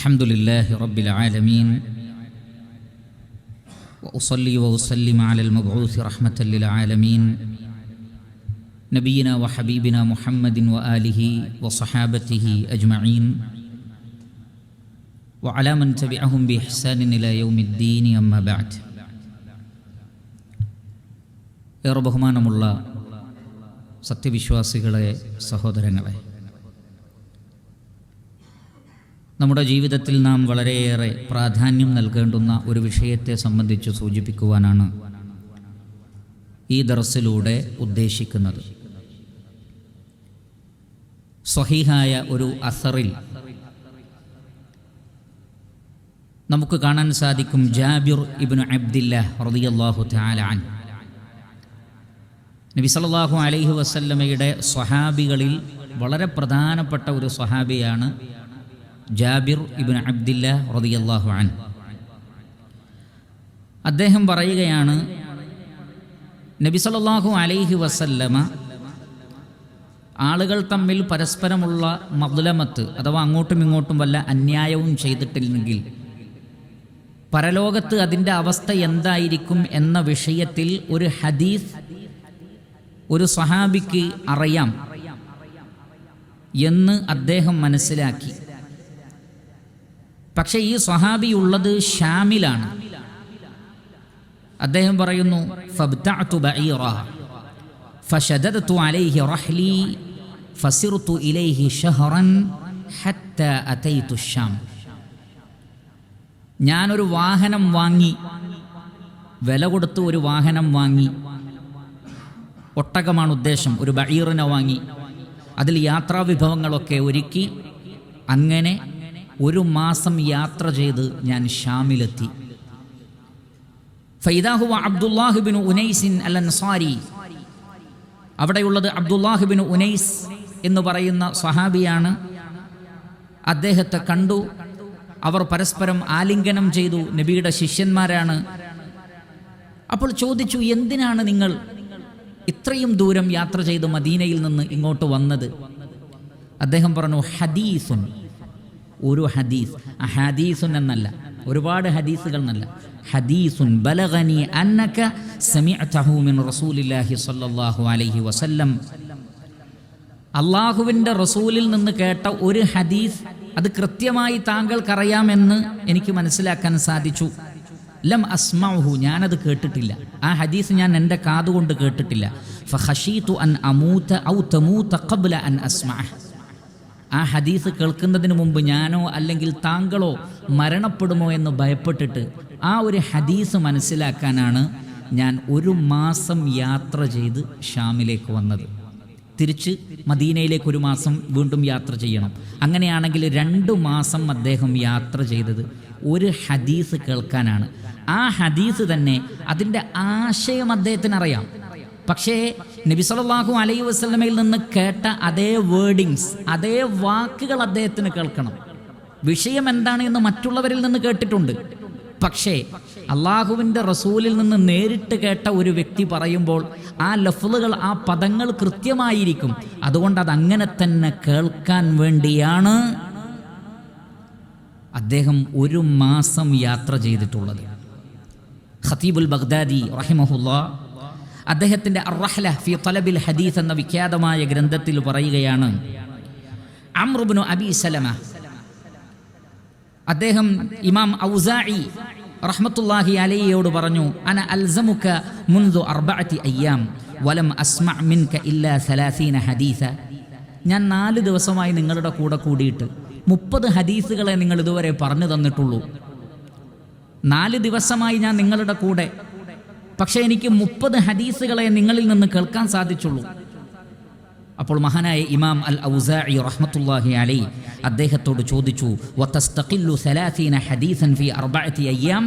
الحمد لله رب العالمين واصلي واسلم على المبعوث رحمه للعالمين نبينا وحبيبنا محمد واله وصحابته اجمعين وعلى من تبعهم باحسان الى يوم الدين اما بعد ഏറെ ബഹുമാനമുള്ള സത്യവിശ്വാസികളെ സഹോദരങ്ങളെ നമ്മുടെ ജീവിതത്തിൽ നാം വളരെയേറെ പ്രാധാന്യം നൽകേണ്ടുന്ന ഒരു വിഷയത്തെ സംബന്ധിച്ച് സൂചിപ്പിക്കുവാനാണ് ഈ ദർസിലൂടെ ഉദ്ദേശിക്കുന്നത്. സ്വഹീഹായ ഒരു അസറിൽ നമുക്ക് കാണാൻ സാധിക്കും ജാബിർ ഇബ്നു അബ്ദില്ല റളിയല്ലാഹു തആല അൻ നബി അലൈഹി വസല്ലമയുടെ സ്വഹാബികളിൽ വളരെ പ്രധാനപ്പെട്ട ഒരു സ്വഹാബിയാണ് ജാബിർ ഇബിൻ അബ്ദില്ല റതിയല്ലാഹു അൻ അദ്ദേഹം പറയുകയാണ് നബി സല്ലല്ലാഹു അലൈഹി വസല്ലമ ആളുകൾ തമ്മിൽ പരസ്പരമുള്ള മദ്ലമത്ത് അഥവാ അങ്ങോട്ടും ഇങ്ങോട്ടും വല്ല അന്യായവും ചെയ്തിട്ടില്ലെങ്കിൽ പരലോകത്ത് അതിന്റെ അവസ്ഥ എന്തായിരിക്കും എന്ന വിഷയത്തിൽ ഒരു ഹദീസ് ഒരു സഹാബിക്ക് അറിയാം എന്ന് അദ്ദേഹം മനസ്സിലാക്കി. പക്ഷേ ഈ സ്വഹാബി ഉള്ളത് ഷാമിലാണ്. അദ്ദേഹം പറയുന്നു ഞാനൊരു വാഹനം വാങ്ങി വില കൊടുത്ത് ഒരു വാഹനം വാങ്ങി. ഒട്ടകമാണ് ഉദ്ദേശം ഒരു ബഹീറിനെ വാങ്ങി. അതിൽ യാത്രാ വിഭവങ്ങളൊക്കെ ഒരുക്കി അങ്ങനെ ഒരു മാസം യാത്ര ചെയ്ത് ഞാൻ ഷാമിലെത്തി. ഫൈദാഹുവ അബ്ദുല്ലാഹിബിൻ ഉനൈസിൻ അൽ അൻസാരി അവിടെയുള്ളത് അബ്ദുല്ലാഹിബിൻ ഉനൈസ് എന്ന് പറയുന്ന സഹാബിയാണ് അദ്ദേഹത്തെ കണ്ടു. അവർ പരസ്പരം ആലിംഗനം ചെയ്തു. നബിയുടെ ശിഷ്യന്മാരാണ്. അപ്പോൾ ചോദിച്ചു എന്തിനാണ് നിങ്ങൾ ഇത്രയും ദൂരം യാത്ര ചെയ്ത് മദീനയിൽ നിന്ന് ഇങ്ങോട്ട് വന്നത്? അദ്ദേഹം പറഞ്ഞു ഹദീസുൻ. ഒരു ഹദീസ്. ഹദീസുൻ എന്നല്ല. ഒരുപാട് ഹദീസുകൾ എന്നല്ല. ഹദീസുൻ ബലഗനി അന്നക സമിഅതഹു മിൻ റസൂലില്ലാഹി സ്വല്ലല്ലാഹു അലൈഹി വസല്ലം. അള്ളാഹുവിന്റെ റസൂലിൽ നിന്ന് കേട്ട ഒരു ഹദീസ് അത് കൃത്യമായി താങ്കൾക്കറിയാമെന്ന് എനിക്ക് മനസ്സിലാക്കാൻ സാധിച്ചു. ലം അസ്മഹു ഞാനത് കേട്ടിട്ടില്ല. ആ ഹദീസ് ഞാൻ എന്റെ കാതുകൊണ്ട് കേട്ടിട്ടില്ല. ഫഹഷീതു അൻ അമൂത്ത ഔ തമൂത്ത ഖബ്ല അൻ അസ്മഅ ആ ഹദീസ് കേൾക്കുന്നതിന് മുമ്പ് ഞാനോ അല്ലെങ്കിൽ താങ്കളോ മരണപ്പെടുമോ എന്ന് ഭയപ്പെട്ടിട്ട് ആ ഒരു ഹദീസ് മനസ്സിലാക്കാനാണ് ഞാൻ ഒരു മാസം യാത്ര ചെയ്ത് ഷാമിലേക്ക് വന്നത്. തിരിച്ച് മദീനയിലേക്ക് ഒരു മാസം വീണ്ടും യാത്ര ചെയ്യണം. അങ്ങനെയാണെങ്കിൽ രണ്ട് മാസം അദ്ദേഹം യാത്ര ചെയ്തത് ഒരു ഹദീസ് കേൾക്കാനാണ്. ആ ഹദീസ് തന്നെ അതിന്റെ ആശയം അദ്ദേഹത്തിന് അറിയാം പക്ഷേ നബി സല്ലല്ലാഹു അലൈഹി വസല്ലമയിൽ നിന്ന് കേട്ട അതേ വേർഡിങ്സ് അതേ വാക്കുകൾ അദ്ദേഹത്തിന് കേൾക്കണം. വിഷയം എന്താണ് എന്ന് മറ്റുള്ളവരിൽ നിന്ന് കേട്ടിട്ടുണ്ട്. പക്ഷേ അള്ളാഹുവിന്റെ റസൂലിൽ നിന്ന് നേരിട്ട് കേട്ട ഒരു വ്യക്തി പറയുമ്പോൾ ആ ലഫ്ലുകൾ ആ പദങ്ങൾ കൃത്യമായിരിക്കും. അതുകൊണ്ട് അത് അങ്ങനെ തന്നെ കേൾക്കാൻ വേണ്ടിയാണ് അദ്ദേഹം ഒരു മാസം യാത്ര ചെയ്തിട്ടുള്ളത്. ഖത്തീബുൽ ബഗ്ദാദി റഹിമഹുല്ല അദ്ദേഹത്തിന്റെ അറഹ്ല ഫി തലബിൽ ഹദീസ് എന്ന വിഖ്യാതമായ ഗ്രന്ഥത്തിൽ പറയുകയാണ്. അമ്രുബിനു അബി സലമ. അദ്ദേഹം ഇമാം ഔസായി റഹ്മത്തുല്ലാഹി അലയ്യോട് പറഞ്ഞു അന അൽസമുക്ക മുൻദു അർബഅത്തി അയ്യാം വലം അസ്മ മിൻക ഇല്ലാ സലാസീന ഹദീസ. ഞാൻ നാല് ദിവസമായി നിങ്ങളുടെ കൂടെ കൂടിയിട്ട് മുപ്പത് ഹദീസുകളെ നിങ്ങൾ ഇതുവരെ പറഞ്ഞു തന്നിട്ടുള്ളൂ. നാല് ദിവസമായി ഞാൻ നിങ്ങളുടെ കൂടെ പക്ഷേ എനിക്ക് മുപ്പത് ഹദീസുകളെ നിങ്ങളിൽ നിന്ന് കേൾക്കാൻ സാധിച്ചുള്ളൂ അപ്പോൾ മഹാനായ ഇമാം അൽ ഔസാഇ റഹ്മത്തുല്ലാഹി അലൈ അദ്ദേഹത്തോട് ചോദിച്ചു വതസ്തഖില്ലു സലാസീന ഹദീസൻ ഫി അർബഅത്തി അയ്യാം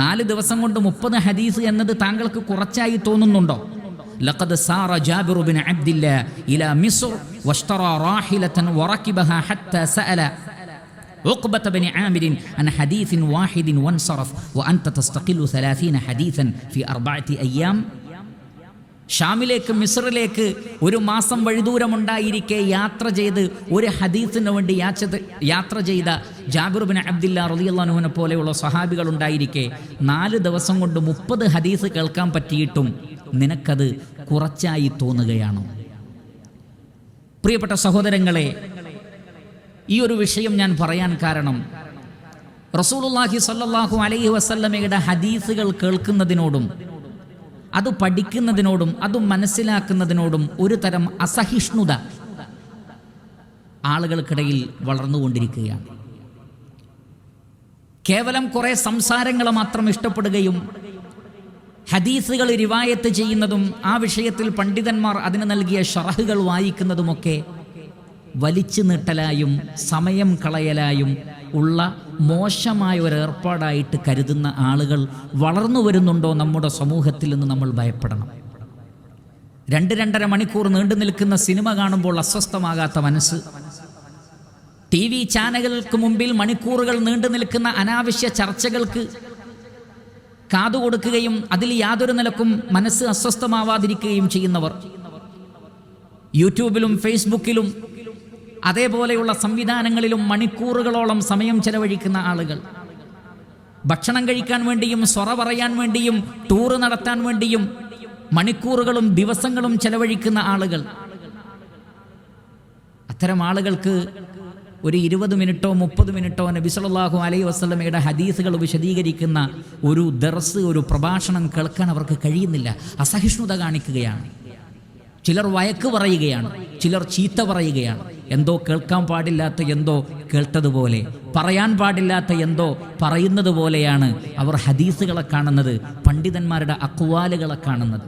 നാല് ദിവസം കൊണ്ട് മുപ്പത് ഹദീസ് എന്നത് താങ്കൾക്ക് കുറച്ചായി തോന്നുന്നുണ്ടോ لقد سار جابر بن عبد الله إلى مصر واشترى راحلة وركبها حتى سأل عقبة بن عامر عن حديث واحد وانصرف وأنت تستقل ثلاثين حديثا في أربعة أيام ഷാമിലേക്ക് മിസ്റിലേക്ക് ഒരു മാസം വഴിദൂരമുണ്ടായിരിക്കെ യാത്ര ചെയ്ത് ഒരു ഹദീസിന് വേണ്ടി യാച്ച യാത്ര ചെയ്ത ജാബിറുബിൻ അബ്ദില്ല റലിയല്ലാനുവിനെ പോലെയുള്ള സഹാബികൾ ഉണ്ടായിരിക്കെ നാല് ദിവസം കൊണ്ട് മുപ്പത് ഹദീസ് കേൾക്കാൻ പറ്റിയിട്ടും നിനക്കത് കുറച്ചായി തോന്നുകയാണോ പ്രിയപ്പെട്ട സഹോദരങ്ങളെ ഈ ഒരു വിഷയം ഞാൻ പറയാൻ കാരണം റസൂലുള്ളാഹി സല്ലാഹു അലൈഹി വസല്ലമയുടെ ഹദീസുകൾ കേൾക്കുന്നതിനോടും അത് പഠിക്കുന്നതിനോടും അത് മനസ്സിലാക്കുന്നതിനോടും ഒരു തരം അസഹിഷ്ണുത ആളുകൾക്കിടയിൽ വളർന്നുകൊണ്ടിരിക്കുകയാണ്. കേവലം കുറെ സംസാരങ്ങൾ മാത്രം ഇഷ്ടപ്പെടുകയും ഹദീസുകൾ റിവായത്ത് ചെയ്യുന്നതും ആ വിഷയത്തിൽ പണ്ഡിതന്മാർ അതിന് നൽകിയ ഷറഹുകൾ വായിക്കുന്നതുമൊക്കെ വലിച്ചു നീട്ടലായും സമയം കളയലായും ഉള്ള മോശമായ ഒരു ഏർപ്പാടായിട്ട് കരുതുന്ന ആളുകൾ വളർന്നു വരുന്നുണ്ടോ നമ്മുടെ സമൂഹത്തിൽ നിന്ന് നമ്മൾ ഭയപ്പെടണം. രണ്ട് രണ്ടര മണിക്കൂർ നീണ്ടു നിൽക്കുന്ന സിനിമ കാണുമ്പോൾ അസ്വസ്ഥമാകാത്ത മനസ്സ്. ടി വി ചാനലുകൾക്ക് മുമ്പിൽ മണിക്കൂറുകൾ നീണ്ടു നിൽക്കുന്ന അനാവശ്യ ചർച്ചകൾക്ക് കാതുകൊടുക്കുകയും അതിൽ യാതൊരു നിലക്കും മനസ്സ് അസ്വസ്ഥമാവാതിരിക്കുകയും ചെയ്യുന്നവർ. യൂട്യൂബിലും ഫേസ്ബുക്കിലും അതേപോലെയുള്ള സംവിധാനങ്ങളിലും മണിക്കൂറുകളോളം സമയം ചെലവഴിക്കുന്ന ആളുകൾ. ഭക്ഷണം കഴിക്കാൻ വേണ്ടിയും സ്വറ പറയാൻ വേണ്ടിയും ടൂറ് നടത്താൻ വേണ്ടിയും മണിക്കൂറുകളും ദിവസങ്ങളും ചെലവഴിക്കുന്ന ആളുകൾ. അത്തരം ആളുകൾക്ക് ഒരു ഇരുപത് മിനിറ്റോ മുപ്പത് മിനിറ്റോ നബി സല്ലല്ലാഹു അലൈഹി വസല്ലമയുടെ ഹദീസുകൾ വിശദീകരിക്കുന്ന ഒരു ദർസ് ഒരു പ്രഭാഷണം കേൾക്കാൻ അവർക്ക് കഴിയുന്നില്ല. അസഹിഷ്ണുത കാണിക്കുകയാണ്. ചിലർ വയക്ക് പറയുകയാണ്. ചിലർ ചീത്ത പറയുകയാണ്. എന്തോ കേൾക്കാൻ പാടില്ലാത്ത എന്തോ കേട്ടതുപോലെ പറയാൻ പാടില്ലാത്ത എന്തോ പറയുന്നത് പോലെയാണ് അവർ ഹദീസുകളെ കാണുന്നത് പണ്ഡിതന്മാരുടെ അക്വാലുകളെ കാണുന്നത്.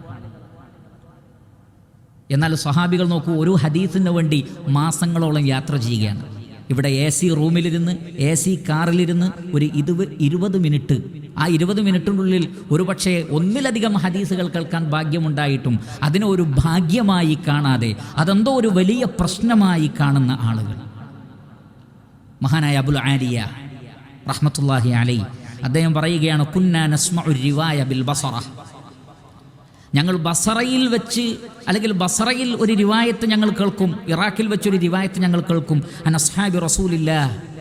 എന്നാൽ സ്വഹാബികൾ നോക്കൂ ഒരു ഹദീസിന് വേണ്ടി മാസങ്ങളോളം യാത്ര ചെയ്യുകയാണ്. ഇവിടെ എ സി റൂമിലിരുന്ന് എ സി കാറിലിരുന്ന് ഒരു ഇരുപ ഇരുപത് മിനിറ്റ്. ആ ഇരുപത് മിനിറ്റിനുള്ളിൽ ഒരുപക്ഷെ ഒന്നിലധികം ഹദീസുകൾ കേൾക്കാൻ ഭാഗ്യമുണ്ടായിട്ടും അതിനെ ഒരു ഭാഗ്യമായി കാണാതെ അതെന്തോ ഒരു വലിയ പ്രശ്നമായി കാണുന്ന ആളുകൾ. മഹാനായ അബുൽ ആലിയ റഹ്മത്തുല്ലാഹി അലൈ അദ്ദേഹം പറയുകയാണ് ഒരു റിവായ ബിൽ ബസറ. ഞങ്ങൾ ബസറയിൽ വെച്ച് അല്ലെങ്കിൽ ബസറയിൽ ഒരു രിവായത്ത് ഞങ്ങൾ കേൾക്കും. ഇറാഖിൽ വെച്ചൊരു രിവായത്ത് ഞങ്ങൾ കേൾക്കും. അനസ്ഹാബി റസൂലില്ല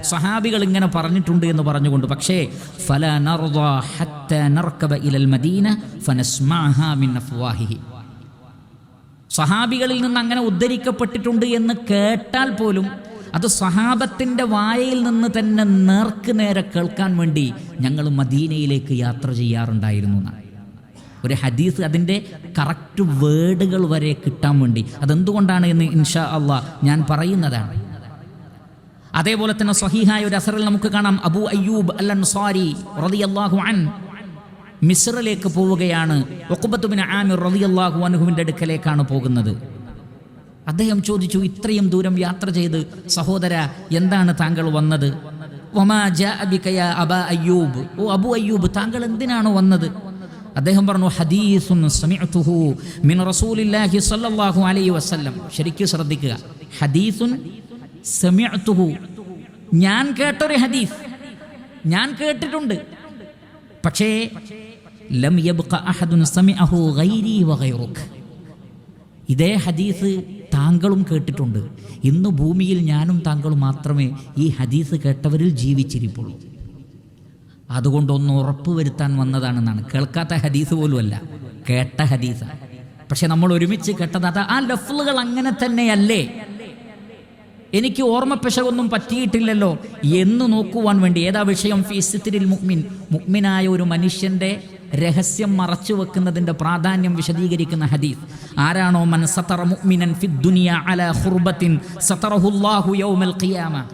സഹാബികൾ ഇങ്ങനെ പറഞ്ഞിട്ടുണ്ട് എന്ന് പറഞ്ഞുകൊണ്ട്. പക്ഷേ ഫല ഇലൽ മദീന സഹാബികളിൽ നിന്ന് അങ്ങനെ ഉദ്ധരിക്കപ്പെട്ടിട്ടുണ്ട് എന്ന് കേട്ടാൽ പോലും അത് സഹാബത്തിന്റെ വായയിൽ നിന്ന് തന്നെ നേർക്ക് നേരെ കേൾക്കാൻ വേണ്ടി ഞങ്ങൾ മദീനയിലേക്ക് യാത്ര ചെയ്യാറുണ്ടായിരുന്നു എന്നാണ്. ഒരു ഹദീസ് അതിന്റെ കറക്റ്റ് വേർഡുകൾ വരെ കിട്ടാൻ വേണ്ടി. അതെന്തുകൊണ്ടാണ് എന്ന് ഇൻഷാ അള്ളാ ഞാൻ പറയുന്നതാണ്. അതേപോലെ തന്നെ സ്വഹീഹായ ഒരു അസറിൽ നമുക്ക് കാണാം. അബു അയ്യൂബ് അൽ അൻസാരി റളിയല്ലാഹു അൻ മിസ്റിലേക്ക് പോവുകയാണ്. ഒക്കുബത്തുബിൻ ആമിർ റളിയല്ലാഹു അൻഹുവിന്റെ അടുക്കലേക്കാണ് പോകുന്നത്. അദ്ദേഹം ചോദിച്ചു ഇത്രയും ദൂരം യാത്ര ചെയ്ത് സഹോദര എന്താണ് താങ്കൾ വന്നത്? ഒമാ ജ അബിക്കയ അബ അബാ അയ്യൂബ്. ഓ അബു അയ്യൂബ് താങ്കൾ എന്തിനാണ് വന്നത്? അദ്ദേഹം പറഞ്ഞു ഹദീസുൻ സമിഅതുഹു മിൻ റസൂലില്ലാഹി സ്വല്ലല്ലാഹു അലൈഹി വസല്ലം. ശരിക്കും ശ്രദ്ധിക്കുക. ഹദീസുൻ സമിഅതുഹു ഞാൻ കേട്ടൊരു ഹദീസ്. ഞാൻ കേട്ടിട്ടുണ്ട്. പക്ഷേ ലം യബ്ഖ അഹദുൻ സമിഅഹു ഗൈരി വഗൈറുക ഇതേ ഹദീസ് താങ്കളും കേട്ടിട്ടുണ്ട്. ഇന്ന് ഭൂമിയിൽ ഞാനും താങ്കളും മാത്രമേ ഈ ഹദീസ് കേട്ടവരിൽ ജീവിച്ചിരിപ്പുള്ളൂ. അതുകൊണ്ടൊന്ന് ഉറപ്പ് വരുത്താൻ വന്നതാണെന്നാണ്. കേൾക്കാത്ത ഹദീസ് പോലുമല്ല. കേട്ട ഹദീസാണ് പക്ഷെ നമ്മൾ ഒരുമിച്ച് കേട്ടത് അത് ആ ലഫ്ലുകൾ അങ്ങനെ തന്നെയല്ലേ? എനിക്ക് ഓർമ്മപ്പെശകൊന്നും പറ്റിയിട്ടില്ലല്ലോ. എന്ന് നോക്കുവാൻ വേണ്ടി ഏതാ വിഷയം? ഫീസിത്തിരിൽ മുക്മിൻ മുക്മിനായ ഒരു മനുഷ്യന്റെ രഹസ്യം മറച്ചു വെക്കുന്നതിന്റെ പ്രാധാന്യം വിശദീകരിക്കുന്ന ഹദീസ്. ആരാണോ മൻ സതറ സതറഹുല്ലാഹു യൗമൽ ഖിയാമ.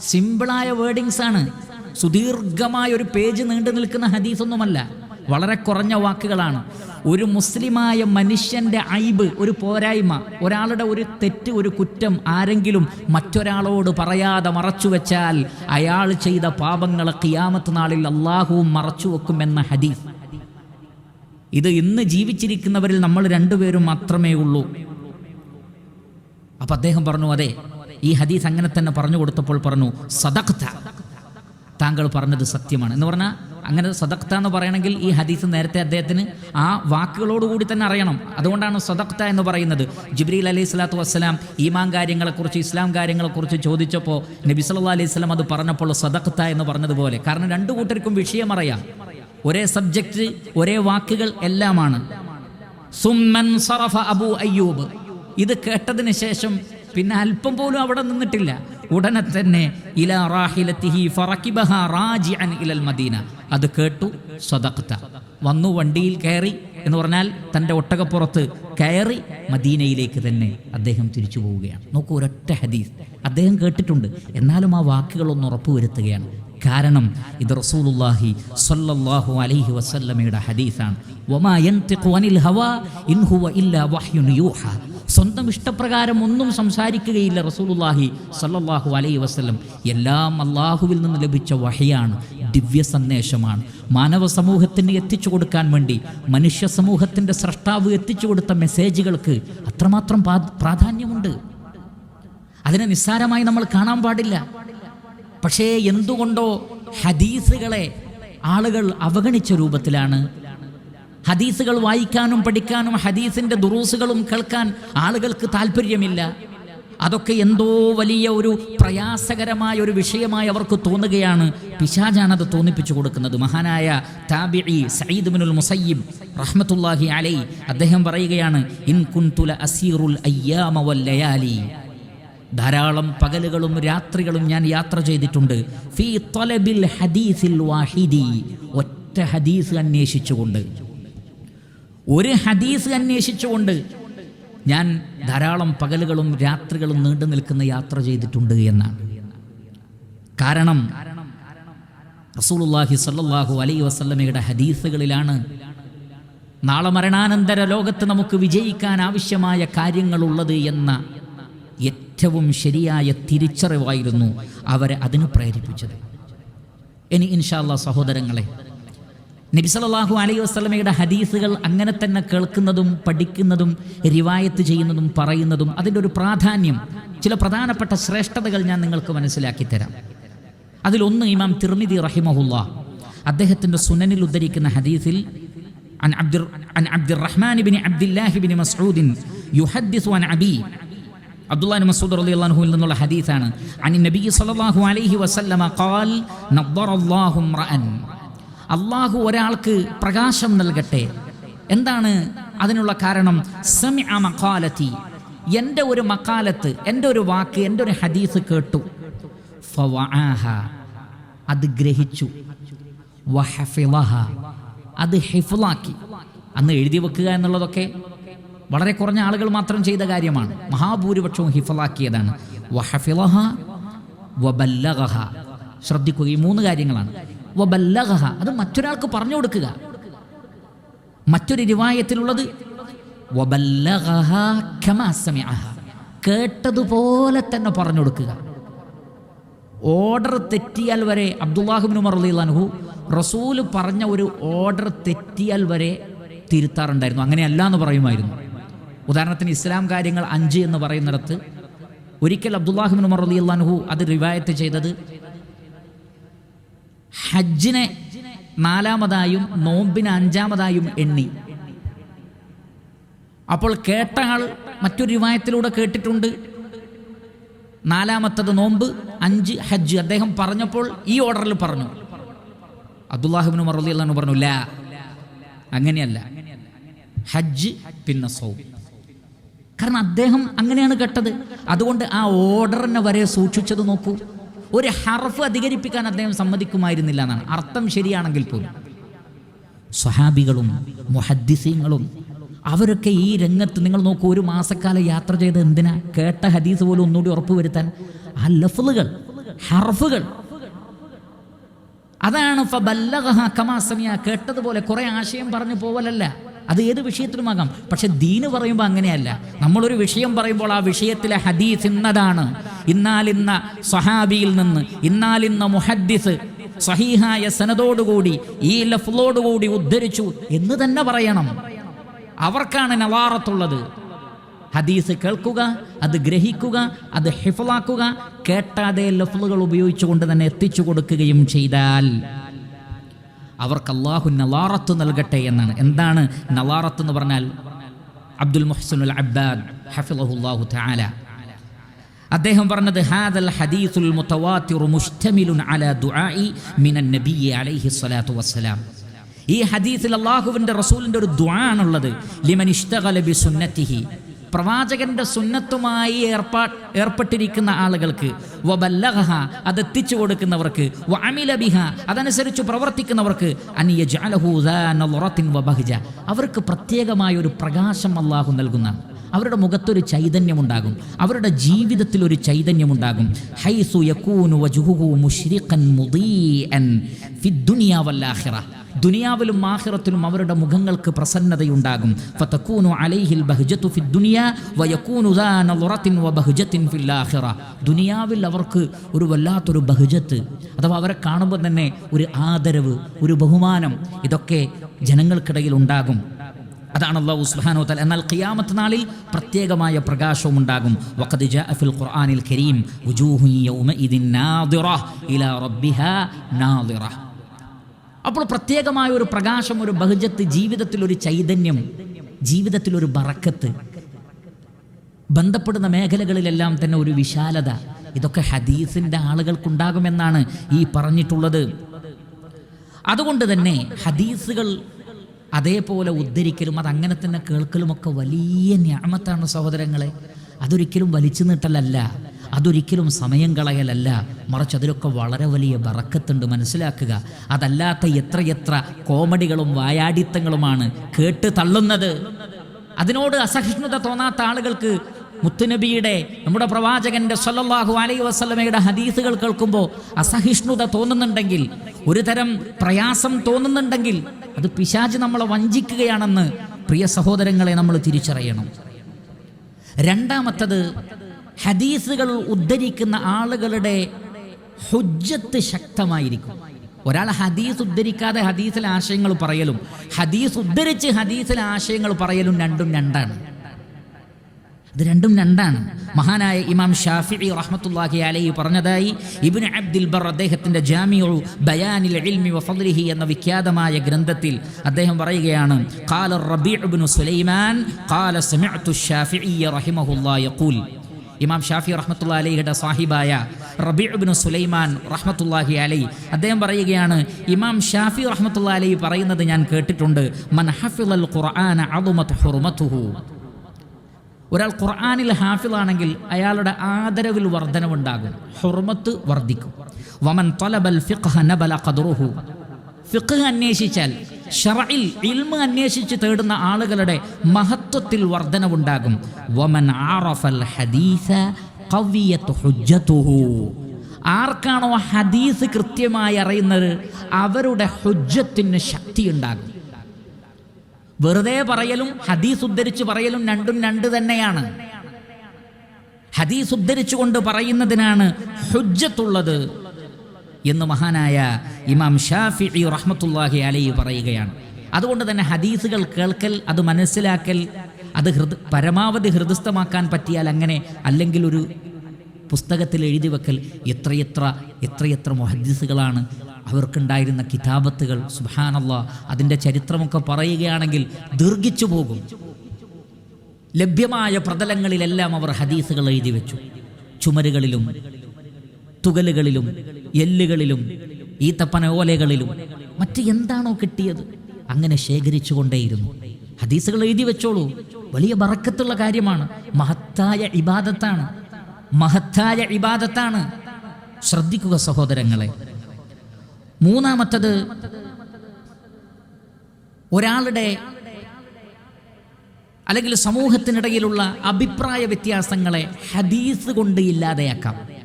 സിമ്പിളായ വേർഡിങ്സ് ആണ്. സുദീർഘമായ ഒരു പേജ് നീണ്ടു നിൽക്കുന്ന ഹദീസൊന്നുമല്ല. വളരെ കുറഞ്ഞ വാക്കുകളാണ്. ഒരു മുസ്ലിമായ മനുഷ്യന്റെ ഐബ് ഒരു പോരായ്മ ഒരാളുടെ ഒരു തെറ്റ് ഒരു കുറ്റം ആരെങ്കിലും മറ്റൊരാളോട് പറയാതെ മറച്ചു വെച്ചാൽ അയാൾ ചെയ്ത പാപങ്ങളെ കിയാമത്ത് നാളിൽ അള്ളാഹുവും മറച്ചു വെക്കുമെന്ന ഹദീസ്. ഇത് ഇന്ന് ജീവിച്ചിരിക്കുന്നവരിൽ നമ്മൾ രണ്ടുപേരും മാത്രമേ ഉള്ളൂ. അപ്പൊ അദ്ദേഹം പറഞ്ഞു അതെ ഈ ഹദീസ് അങ്ങനെ തന്നെ പറഞ്ഞു കൊടുത്തപ്പോൾ പറഞ്ഞു സദഖ്ത. താങ്കൾ പറഞ്ഞത് സത്യമാണ്. എന്ന് പറഞ്ഞാൽ അങ്ങനെ സദക്ത എന്ന് പറയണമെങ്കിൽ ഈ ഹദീസ് നേരത്തെ അദ്ദേഹത്തിന് ആ വാക്കുകളോടുകൂടി തന്നെ അറിയണം. അതുകൊണ്ടാണ് സദക്ത എന്ന് പറയുന്നത്. ജിബ്രീൽ അലൈഹി സ്വലാത്തു വസ്സലാം ഈമാൻ കാര്യങ്ങളെക്കുറിച്ച് ഇസ്ലാം കാര്യങ്ങളെക്കുറിച്ച് ചോദിച്ചപ്പോൾ നബി സല്ലാ അലൈഹി സ്വലാം അത് പറഞ്ഞപ്പോൾ സദക്ത എന്ന് പറഞ്ഞതുപോലെ. കാരണം രണ്ടു കൂട്ടർക്കും വിഷയം അറിയാം. ഒരേ സബ്ജക്റ്റ് ഒരേ വാക്കുകൾ എല്ലാമാണ്. സറഫ അബു അയ്യൂബ്. ഇത് കേട്ടതിന് ശേഷം പിന്നെ അല്പം പോലും അവിടെ നിന്നിട്ടില്ല. ഉടനെ തന്നെ ഇല റാഹിലത്തിഹി ഫറക്കിബഹ റാജിഅൻ ഇലൽ മദീന. അത് കേട്ടു സ്വതക്ത. വന്നു വണ്ടിയിൽ കയറി എന്ന് പറഞ്ഞാൽ തന്റെ ഒട്ടകപ്പുറത്ത് കയറി മദീനയിലേക്ക് തന്നെ അദ്ദേഹം തിരിച്ചു പോവുകയാണ്. നോക്കൂ ഒരൊറ്റ ഹദീസ്. അദ്ദേഹം കേട്ടിട്ടുണ്ട്. എന്നാലും ആ വാക്കുകളൊന്ന് ഉറപ്പുവരുത്തുകയാണ്. കാരണം ഇത് റസൂലുള്ളാഹി സല്ലല്ലാഹു അലൈഹി വസല്ലമയുടെ ഹദീസാണ്. വമാ യൻതിഖു അനിൽ ഹവാ ഇൻ ഹുവ ഇല്ലാ വഹ്യുൻ യൂഹ. സ്വന്തം ഇഷ്ടപ്രകാരം ഒന്നും സംസാരിക്കുകയില്ല റസൂലുള്ളാഹി സല്ലല്ലാഹു അലൈഹി വസല്ലം. എല്ലാം അല്ലാഹുവിൽ നിന്ന് ലഭിച്ച വഹയാണ് ദിവ്യ സന്ദേശമാണ്. മാനവ സമൂഹത്തിന് എത്തിച്ചു കൊടുക്കാൻ വേണ്ടി മനുഷ്യ സമൂഹത്തിന്റെ സൃഷ്ടാവ് എത്തിച്ചു കൊടുത്ത മെസ്സേജുകൾക്ക് അത്രമാത്രം പ്രാധാന്യമുണ്ട്. അതിനെ നിസ്സാരമായി നമ്മൾ കാണാൻ പാടില്ല. പക്ഷേ എന്തുകൊണ്ടോ ഹദീസുകളെ ആളുകൾ അവഗണിച്ച രൂപത്തിലാണ്. ഹദീസുകൾ വായിക്കാനും പഠിക്കാനും ഹദീസിന്റെ ദുറൂസുകളും കേൾക്കാൻ ആളുകൾക്ക് താല്പര്യമില്ല. അതൊക്കെ എന്തോ വലിയ ഒരു പ്രയാസകരമായ ഒരു വിഷയമായി അവർക്ക് തോന്നുകയാണ്. പിശാജാണ് അത് തോന്നിപ്പിച്ചു കൊടുക്കുന്നത്. മഹാനായ താബിഇ സയ്യിദ് ബിനുൽ മുസയ്യിം റഹ്മത്തുല്ലാഹി അലൈ അദ്ദേഹം പറയുകയാണ് ഇൻ കുൻതുല അസീറുൽ അയ്യാമ വൽ ലയാലി. ധാരാളം പകലുകളും രാത്രികളും ഞാൻ യാത്ര ചെയ്തിട്ടുണ്ട്. ഫീ തൊലബിൽ ഹദീസിൽ വാഹിദി. ഒറ്റ ഹദീസ് അന്വേഷിച്ചുകൊണ്ട്. ഒരു ഹദീസ് അന്വേഷിച്ചുകൊണ്ട് ഞാൻ ധാരാളം പകലുകളും രാത്രികളും നീണ്ടു നിൽക്കുന്ന യാത്ര ചെയ്തിട്ടുണ്ട് എന്നാണ്. കാരണം റസൂലുള്ളാഹി സ്വല്ലല്ലാഹു അലൈഹി വസല്ലമയുടെ ഹദീസുകളിലാണ് നാളെ മരണാനന്തര ലോകത്ത് നമുക്ക് വിജയിക്കാൻ ആവശ്യമായ കാര്യങ്ങളുള്ളത് എന്ന ഏറ്റവും ശരിയായ തിരിച്ചറിവായിരുന്നു അവരെ അതിന് പ്രേരിപ്പിച്ചത് ഇനി ഇൻഷാല്ല സഹോദരങ്ങളെ നബി സല്ലല്ലാഹു അലൈഹി വസല്ലമയുടെ ഹദീസുകൾ അങ്ങനെ തന്നെ കേൾക്കുന്നതും പഠിക്കുന്നതും റിവായത്ത് ചെയ്യുന്നതും പറയുന്നതും അതിൻ്റെ ഒരു പ്രാധാന്യം ചില പ്രധാനപ്പെട്ട ശ്രേഷ്ഠതകൾ ഞാൻ നിങ്ങൾക്ക് മനസ്സിലാക്കി തരാം അതിലൊന്ന് ഇമാം തിർമിദി റഹിമഹുല്ല അദ്ദേഹത്തിൻ്റെ സുനനിൽ ഉദ്ധരിക്കുന്ന ഹദീസിൽ عن عبد عن عبد الرحمن بن عبد الله بن مسعود يحدث عن أبي അബ്ദുല്ലാൻ മസൂദ് അലി അള്ളാഹുൽ നിന്നുള്ള ഹദീസാണ്. അനി നബി സലാഹു അലൈഹി വസല്ലമ കാൽ അള്ളാഹു ഒരാൾക്ക് പ്രകാശം നൽകട്ടെ. എന്താണ് അതിനുള്ള കാരണം? സമി ആ എന്റെ ഒരു മക്കാലത്ത് എന്റെ ഒരു വാക്ക് എന്റെ ഒരു ഹദീസ് കേട്ടു. അത് ഗ്രഹിച്ചു. അത് ഹിഫ്ലാക്കി അന്ന് എഴുതി വെക്കുക എന്നുള്ളതൊക്കെ വളരെ കുറഞ്ഞ ആളുകൾ മാത്രം ചെയ്ത കാര്യമാണ്. മഹാഭൂരിപക്ഷവും ഹിഫലാക്കിയതാണ് ശ്രദ്ധിക്കുക ഈ മൂന്ന് കാര്യങ്ങളാണ്. അത് മറ്റൊരാൾക്ക് പറഞ്ഞു കൊടുക്കുക. മറ്റൊരു രിവായത്തിലുള്ളത് കേട്ടതുപോലെ തന്നെ പറഞ്ഞു കൊടുക്കുക. ഓർഡർ തെറ്റിയാൽ വരെ അബ്ദുല്ലാഹിബിൻ ഉമർ റസൂൽ പറഞ്ഞ ഒരു ഓർഡർ തെറ്റിയാൽ വരെ തിരുത്താറുണ്ടായിരുന്നു. അങ്ങനെയല്ല എന്ന് പറയുമായിരുന്നു. ഉദാഹരണത്തിന് ഇസ്ലാം കാര്യങ്ങൾ അഞ്ച് എന്ന് പറയുന്നിടത്ത് ഒരിക്കൽ അബ്ദുല്ലാഹിബിൻ ഉമർ അലി അള്ളാൻഹു അത് റിവായത്ത് ചെയ്തത് ഹജ്ജിനെ നാലാമതായും നോമ്പിന് അഞ്ചാമതായും എണ്ണി. അപ്പോൾ കേട്ട ആൾ മറ്റൊരു റിവായത്തിലൂടെ കേട്ടിട്ടുണ്ട്. നാലാമത്തത് നോമ്പ് അഞ്ച് ഹജ്ജ്. അദ്ദേഹം പറഞ്ഞപ്പോൾ ഈ ഓർഡറിൽ പറഞ്ഞു. അബ്ദുല്ലാഹിബിന് മറുതി അള്ളഹാൻ പറഞ്ഞു ലാ അങ്ങനെയല്ല. ഹജ്ജ് പിന്നെ സൗ. കാരണം അദ്ദേഹം അങ്ങനെയാണ് കേട്ടത്. അതുകൊണ്ട് ആ ഓർഡറിനെ വരെ സൂക്ഷിച്ചത് നോക്കൂ. ഒരു ഹർഫ് അധികരിപ്പിക്കാൻ അദ്ദേഹം സമ്മതിക്കുമായിരുന്നില്ല എന്നാണ്. അർത്ഥം ശരിയാണെങ്കിൽ പോലും. സ്വഹാബികളും മുഹദ്ദിസീങ്ങളും അവരൊക്കെ ഈ രംഗത്ത് നിങ്ങൾ നോക്കൂ ഒരു മാസക്കാലം യാത്ര ചെയ്ത് എന്തിനാ? കേട്ട ഹദീസ് പോലും ഒന്നുകൂടി ഉറപ്പുവരുത്താൻ ആ ലഫ്ലുകൾ ഹർഫുകൾ. അതാണ് കേട്ടതുപോലെ കുറെ ആശയം പറഞ്ഞു പോവലല്ല. അത് ഏത് വിഷയത്തിലുമാകാം പക്ഷെ ദീന് പറയുമ്പോൾ അങ്ങനെയല്ല. നമ്മളൊരു വിഷയം പറയുമ്പോൾ ആ വിഷയത്തിലെ ഹദീസ് ഇന്നതാണ്. ഇന്നാലിന്ന സഹാബിയിൽ നിന്ന് ഇന്നാലിന്ന മുഹദ്ദിസ് സഹീഹായ സനതോടുകൂടി ഈ ലഫ്ലോടുകൂടി ഉദ്ധരിച്ചു എന്ന് തന്നെ പറയണം. അവർക്കാണ് നവാറത്തുള്ളത്. ഹദീസ് കേൾക്കുക അത് ഗ്രഹിക്കുക അത് ഹിഫലാക്കുക കേട്ടാതെ ലഫ്ലുകൾ ഉപയോഗിച്ചുകൊണ്ട് തന്നെ എത്തിച്ചു കൊടുക്കുകയും ചെയ്താൽ അവർക്ക് അള്ളാഹു നലാറത്ത് നൽകട്ടെ എന്നാണ്. എന്താണ് നലാറത്ത് എന്ന് പറഞ്ഞാൽ? അബ്ദുൽ മുഹ്സനുൽ അബ്ബാദ് ഹഫിളഹുല്ലാഹു തആല. അദ്ദേഹം പറഞ്ഞത് ഹാദൽ ഹദീസുൽ മുതവാത്തിറു മുഷ്തമിലുൻ അലാ ദുആഇ മിനൻ അലൈഹി സ്വലാത്തു വസ്സലാം. ഈ ഹദീസിൽ അള്ളാഹുവിന്റെ റസൂലിന്റെ ഒരു ദുആ ആണുള്ളത്. ലിമൻ ഇഷ്തഗല ബി സുന്നത്തിഹി. പ്രവാചകന്റെ സുന്നത്തുമായി ഏർപ്പാ ഏർപ്പെട്ടിരിക്കുന്ന ആളുകൾക്ക് വബല്ലഹ അത് എത്തിച്ചു കൊടുക്കുന്നവർക്ക് വഅമില ബിഹ അതനുസരിച്ച് പ്രവർത്തിക്കുന്നവർക്ക് നളറത്തിൻ അവർക്ക് പ്രത്യേകമായ ഒരു പ്രകാശം അള്ളാഹു നൽകുന്ന അവരുടെ മുഖത്തൊരു ചൈതന്യമുണ്ടാകും അവരുടെ ജീവിതത്തിൽ ഒരു ചൈതന്യമുണ്ടാകും. ഹൈസു യകൂനു വജുഹു മുഷ്രിഖൻ മുദീഅൻ ഫിദ്ദുനിയ വല്ലാഖിറ ദുനിയാവിലും ആഹിറത്തിലും അവരുടെ മുഖങ്ങൾക്ക് പ്രസന്നതയുണ്ടാകും. ഫതകൂനു അലൈഹിൽ ബഹ്ജത്തു ഫിദ്ദുനിയ വയകൂനു ദാ വ വബഹ്ജത്തിൻ ഫിൽ ആഖിറ. ദുനിയാവിൽ അവർക്ക് ഒരു വല്ലാത്തൊരു ബഹ്ജത്ത് അഥവാ അവരെ കാണുമ്പോൾ തന്നെ ഒരു ആദരവ് ഒരു ബഹുമാനം ഇതൊക്കെ ജനങ്ങൾക്കിടയിൽ ഉണ്ടാകും. അതാണ് അള്ളാഹു സുബ്ഹാനഹു തആല. എന്നാൽ ഖിയാമത്ത് നാളിൽ പ്രത്യേകമായ പ്രകാശവും ഉണ്ടാകും. വഖദ് ഖുർആനിൽ കരീം വുജൂഹു നാദിറ ഇലാ റബ്ബിഹാ നാദിറ. അപ്പോൾ പ്രത്യേകമായ ഒരു പ്രകാശം ഒരു ബഹുജത്ത് ജീവിതത്തിൽ ഒരു ചൈതന്യം ജീവിതത്തിൽ ഒരു ബറക്കത്ത് ബന്ധപ്പെടുന്ന മേഖലകളിലെല്ലാം തന്നെ ഒരു വിശാലത. ഇതൊക്കെ ഹദീസിന്റെ ആളുകൾക്കുണ്ടാകുമെന്നാണ് ഈ പറഞ്ഞിട്ടുള്ളത്. അതുകൊണ്ട് തന്നെ ഹദീസുകൾ അതേപോലെ ഉദ്ധരിക്കലും അത് അങ്ങനെ തന്നെ കേൾക്കലുമൊക്കെ വലിയ ഞാമത്താണ് സഹോദരങ്ങളെ. അതൊരിക്കലും വലിച്ചു നീട്ടലല്ല. അതൊരിക്കലും സമയം കളയലല്ല. മറിച്ച് അതിലൊക്കെ വളരെ വലിയ ബറക്കത്തുണ്ട് മനസ്സിലാക്കുക. അതല്ലാത്ത എത്രയെത്ര കോമഡികളും വായാടിത്തങ്ങളുമാണ് കേട്ട് തള്ളുന്നത്. അതിനോട് അസഹിഷ്ണുത തോന്നാത്ത ആളുകൾക്ക് മുത്തുനബിയുടെ നമ്മുടെ പ്രവാചകന്റെ സല്ലല്ലാഹു അലൈഹി വസല്ലമയുടെ ഹദീസുകൾ കേൾക്കുമ്പോൾ അസഹിഷ്ണുത തോന്നുന്നുണ്ടെങ്കിൽ ഒരു തരം പ്രയാസം തോന്നുന്നുണ്ടെങ്കിൽ അത് പിശാജ് നമ്മളെ വഞ്ചിക്കുകയാണെന്ന് പ്രിയ സഹോദരങ്ങളെ നമ്മൾ തിരിച്ചറിയണം. രണ്ടാമത്തത് ഹദീസുകൾ ഉദ്ധരിക്കുന്ന ആളുകളുടെ ഹുജ്ജത്ത് ശക്തമായിരിക്കും. ഒരാൾ ഹദീസ് ഉദ്ധരിക്കാതെ ഹദീസിലെ ആശയങ്ങൾ പറയലും ഹദീസ് ഉദ്ധരിച്ച് ഹദീസിലെ ആശയങ്ങൾ പറയലും രണ്ടും രണ്ടാണ്. ഇത് രണ്ടും രണ്ടാണ്. മഹാനായ ഇമാം ഷാഫി റഹ്മത്തുല്ലാഹി അലൈഹി പറഞ്ഞതായി ഇബിൻ അബ്ദുൽ ബർ അദ്ദേഹത്തിന്റെ ജാമിയു ബയാനിൽ ഇൽമി വഫദ്ലിഹി എന്ന വിഖ്യാതമായ ഗ്രന്ഥത്തിൽ അദ്ദേഹം പറയുകയാണ് ഖാല റബീഉ ഇബ്നു സുലൈമാൻ ഖാല സമിഅ്തു ഷാഫിഇ റഹിമഹുല്ലാഹി യഖൂൽ. ഇമാം ഷാഫി റഹ്മത്തുള്ള അലിയുടെ സാഹിബായ റബീഉബിന് സുലൈമാൻ റഹ്മത്തുല്ലാഹി അലൈ. അദ്ദേഹം പറയുകയാണ് ഇമാം ഷാഫി റഹ്മത്തുള്ള അലൈ പറയുന്നത് ഞാൻ കേട്ടിട്ടുണ്ട്. മൻ ഒരാൾ ഖുർആാനിൽ ഹാഫിളാണെങ്കിൽ അയാളുടെ ആദരവിൽ വർധനവുണ്ടാകും. ഹുർമത്ത് വർദ്ധിക്കും വമൻ തൊലബൽ ഫിഖ് നബല ഖദറുഹു. ഫിഖ് അന്വേഷിച്ചാൽ ഷറയിൽ ഇൽമ അന്വേഷിച്ച് തേടുന്ന ആളുകളുടെ മഹത്വത്തിൽ വർധനവുണ്ടാകും. വമൻ ആറഫൽ ഹദീസ ആർക്കാണോ ഹദീസ് കൃത്യമായി അറിയുന്നത്? അവരുടെ ഹുജ്ജത്തിന് ശക്തിയുണ്ടാകും. വെറുതെ പറയലും ഹദീസ് ഉദ്ധരിച്ച് പറയലും രണ്ടും രണ്ട് തന്നെയാണ്. ഹദീസ് ഉദ്ധരിച്ചുകൊണ്ട് പറയുന്നതിനാണ് ഹുജ്ജത്തുള്ളത്. എന്ന് മഹാനായ ഇമാം ഷാഫി റഹ്മത്തുല്ലാഹി അലൈ പറയുകയാണ്. അതുകൊണ്ട് തന്നെ ഹദീസുകൾ കേൾക്കൽ അത് മനസ്സിലാക്കൽ അത് ഹൃദ പരമാവധി ഹൃദയസ്ഥമാക്കാൻ പറ്റിയാൽ അങ്ങനെ അല്ലെങ്കിൽ ഒരു പുസ്തകത്തിൽ എഴുതി വെക്കൽ എത്രയെത്ര എത്രയെത്ര മുഹദ്ദീസുകളാണ്. അവർക്കുണ്ടായിരുന്ന കിതാബത്തുകൾ സുഹാനല്ല അതിന്റെ ചരിത്രമൊക്കെ പറയുകയാണെങ്കിൽ ദീർഘിച്ചു പോകും. ലഭ്യമായ പ്രതലങ്ങളിലെല്ലാം അവർ ഹദീസുകൾ എഴുതി വെച്ചു. ചുമരുകളിലും തുകലുകളിലും എല്ലുകളിലും ഈത്തപ്പന ഓലകളിലും മറ്റ് എന്താണോ കിട്ടിയത് അങ്ങനെ ശേഖരിച്ചു കൊണ്ടേയിരുന്നു ഹദീസുകൾ എഴുതി വെച്ചോളൂ. വലിയ ബറക്കത്തുള്ള കാര്യമാണ്. മഹത്തായ ഇബാദത്താണ്. മഹത്തായ ഇബാദത്താണ്. ശ്രദ്ധിക്കുക സഹോദരങ്ങളെ. മൂന്നാമത്തത് ഒരാളുടെ അല്ലെങ്കിൽ സമൂഹത്തിനിടയിലുള്ള അഭിപ്രായ വ്യത്യാസങ്ങളെ ഹദീസ് കൊണ്ട് ഇല്ലാതെയാക്കാം.